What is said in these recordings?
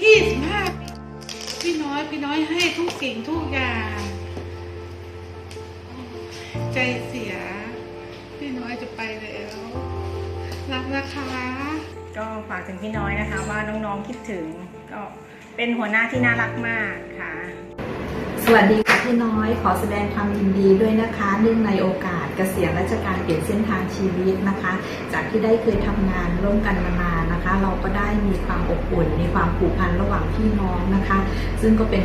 ยี่สิบห้าพี่น้อยพี่น้อยให้ทุกสิ่งทุกอย่าง ใจเสีย พี่น้อยจะไปแล้วรักนะคะ ก็ฝากถึงพี่น้อยนะคะ ว่าน้องๆคิดถึง ก็เป็นหัวหน้าที่น่ารักมากค่ะ สวัสดีค่ะพี่น้อยขอแสดงความยินดีด้วยนะคะ เนื่องในโอกาสเกษียณราชการเปลี่ยนเส้นทางชีวิตนะคะ จากที่ได้เคยทำงานร่วมกันมานาน นะคะ เราก็ได้มีความอบอุ่น มีความผูกพันระหว่างพี่น้องนะคะ ซึ่งก็เป็น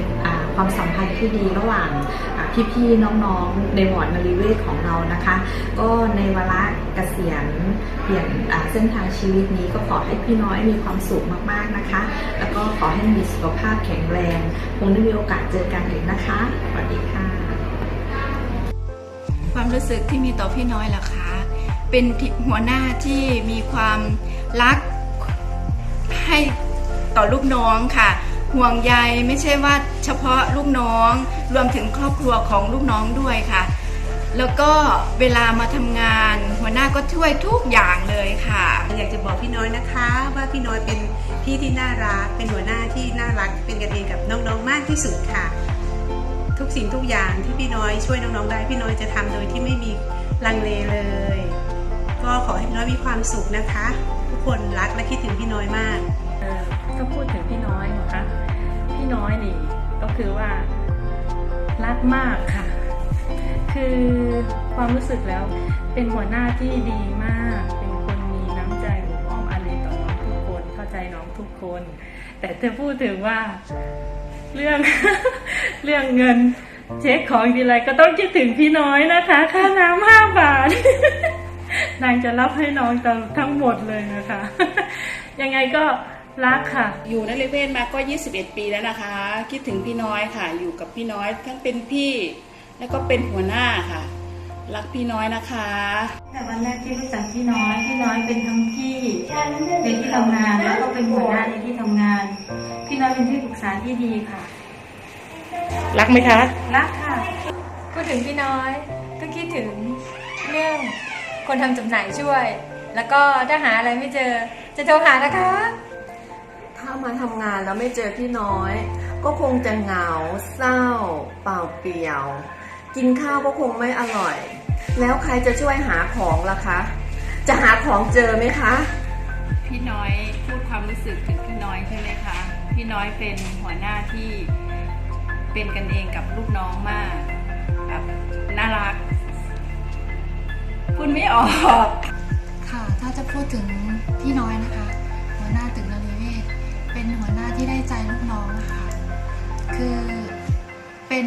ความสัมพันธ์ที่ดีระหว่างอ่พี่ๆน้องๆ ในวอร์ดนริเวศของเรานะคะ ก็ในวาระเกษียณเปลี่ยนเส้นทางชีวิตนี้ก็ขอให้พี่น้อยมีความสุขมากๆนะคะ แล้วก็ขอให้มีสุขภาพแข็งแรงคงได้มีโอกาสเจอกันอีกนะคะสวัสดีค่ะ ความรู้สึกที่มีต่อพี่น้อยล่ะคะ เป็นหัวหน้าที่มีความรัก ให้ต่อลูกน้องค่ะ ห่วงใยไม่ใช่ว่าเฉพาะลูกน้อง รวมถึงครอบครัวของลูกน้องด้วยค่ะ แล้วก็เวลามาทำงาน หัวหน้าก็ช่วยทุกอย่างเลยค่ะ อยากจะบอกพี่น้อยนะคะ ว่าพี่น้อยเป็นพี่ที่น่ารักเป็นหัวหน้าที่น่ารักเป็นกันเองกับน้องๆมากที่สุดค่ะ ทุกสิ่งทุกอย่างที่พี่น้อยช่วยน้องๆได้พี่น้อยจะทำโดยที่ไม่มีลังเลเลย ก็ขอให้พี่น้อยมีความสุขนะคะ ทุกคนรักและคิดถึงพี่น้อยมากเออก็พูดถึงพี่น้อยนะคะพี่น้อยนี่ก็คือว่ารักมากค่ะ คือความรู้สึกแล้วเป็นหัวหน้าที่ดีมาก เป็นคนมีน้ำใจอบอ้อมอารีต่อน้องทุกคนเข้าใจน้องทุกคน แต่จะพูดถึงว่าเรื่องเรื่องเงินเช็คของทีไรก็ต้องคิดถึงพี่น้อยนะคะ ค่าน้ำห้าบาท นางจะรับให้น้องทั้งหมดเลยนะคะ ยังไงก็รักค่ะ อยู่ในเลเวศมาก็ 21 ปีแล้วนะคะ คิดถึงพี่น้อยค่ะ อยู่กับพี่น้อยทั้งเป็นพี่ แล้วก็เป็นหัวหน้าค่ะ รักพี่น้อยนะคะ แต่วันแรกที่รู้จักพี่น้อยพี่น้อยเป็นทั้งพี่ในที่ทำงานแล้วก็เป็นหัวหน้าในที่ทำงาน พี่น้อยเป็นที่ปรึกษาที่ดีค่ะ รักไหมคะ รักค่ะ พูดถึงพี่น้อยก็คิดถึงเรื่อง คนทำจำหน่ายช่วย แล้วก็ถ้าหาอะไรไม่เจอ จะโทรหานะคะ ถ้ามาทำงานแล้วไม่เจอพี่น้อย ก็คงจะเหงาเศร้า เปล่าเปลี่ยว กินข้าวก็คงไม่อร่อย แล้วใครจะช่วยหาของล่ะคะ จะหาของเจอไหมคะ พี่น้อยพูดความรู้สึกถึงพี่น้อยใช่ไหมคะ พี่น้อยเป็นหัวหน้าที่เป็นกันเองกับลูกน้องมากแบบน่ารัก พูดไม่ออก ค่ะ ถ้าจะพูดถึงพี่น้อยนะคะ หัวหน้าตึกนรีเวศ เป็นหัวหน้าที่ได้ใจลูกน้องนะคะ คือเป็น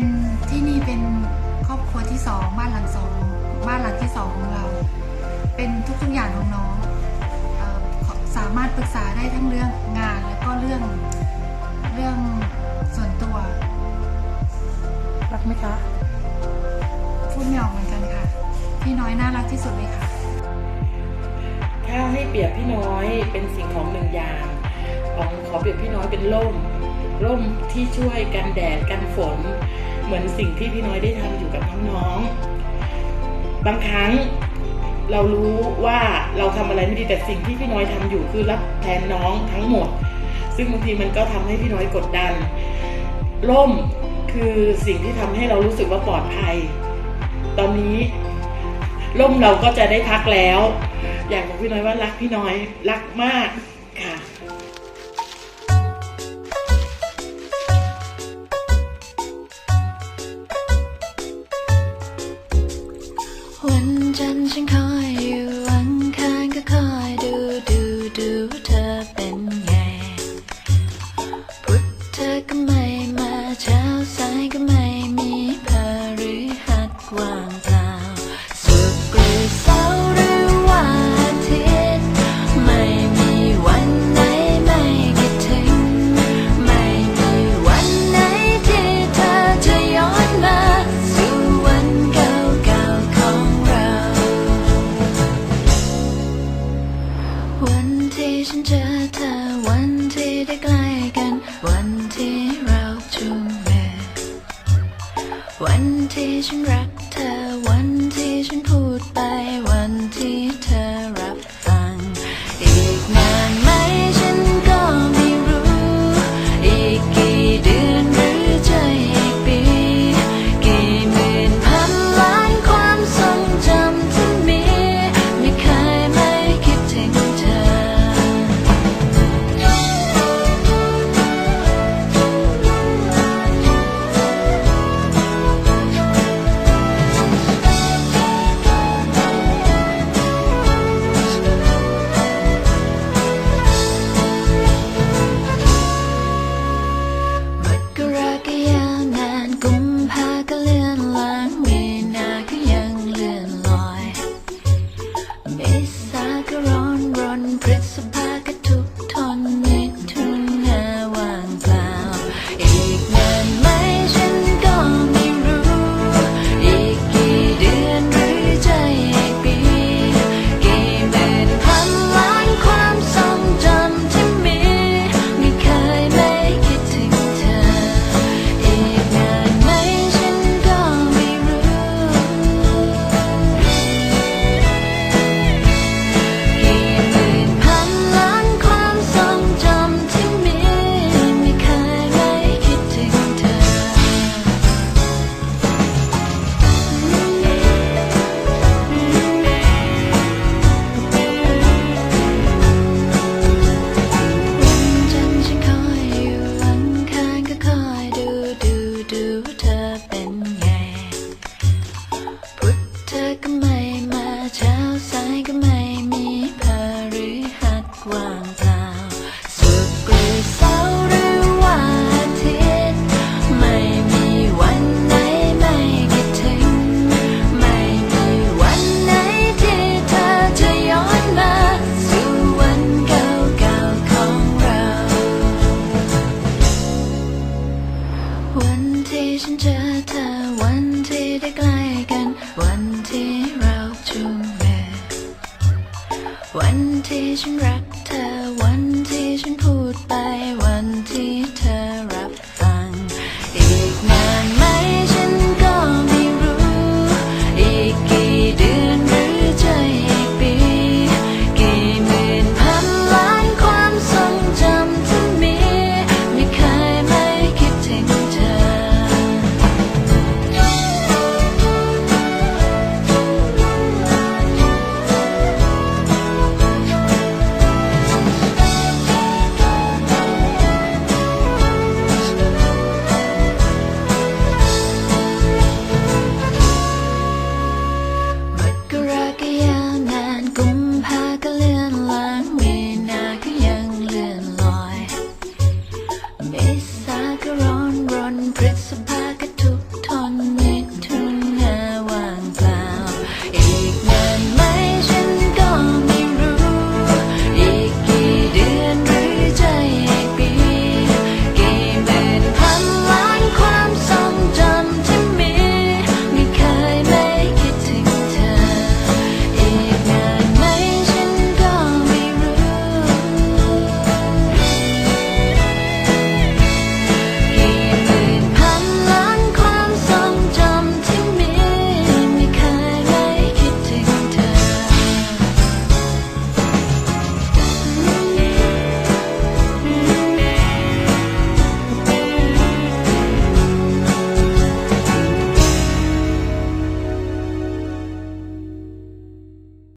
ที่นี่เป็นครอบครัวที่สองบ้านหลังสองบ้านหลังที่สองของเรา เป็นทุกๆอย่างของน้องออสามารถปรึกษาได้ทั้งเรื่องงานแล้วก็เรื่องเรื่องส่วนตัว รักไหมคะ อยน่ารักที่สุดเลยค่ะ ถ้าให้เปรียบพี่น้อยเป็นสิ่งของหนึ่งอย่างของขอเปรียบพี่น้อยเป็นร่ม ร่มที่ช่วยกันแดดกันฝน เหมือนสิ่งที่พี่น้อยได้ทำอยู่กับน้องๆบางครั้งเรารู้ว่าเราทำอะไรไม่ดีแต่สิ่งที่พี่น้อยทำอยู่คือรับแทนน้องทั้งหมด ซึ่งบางทีมันก็ทำให้พี่น้อยกดดัน ร่มคือสิ่งที่ทำให้เรารู้สึกว่าปลอดภัย ตอนนี้ ร่มเราก็จะได้พักแล้ว อยากบอกพี่น้อยว่ารักพี่น้อยรักมากค่ะ วันที่ได้ใกล้กัน วันที่เราจูงมือวันที่ฉันรัก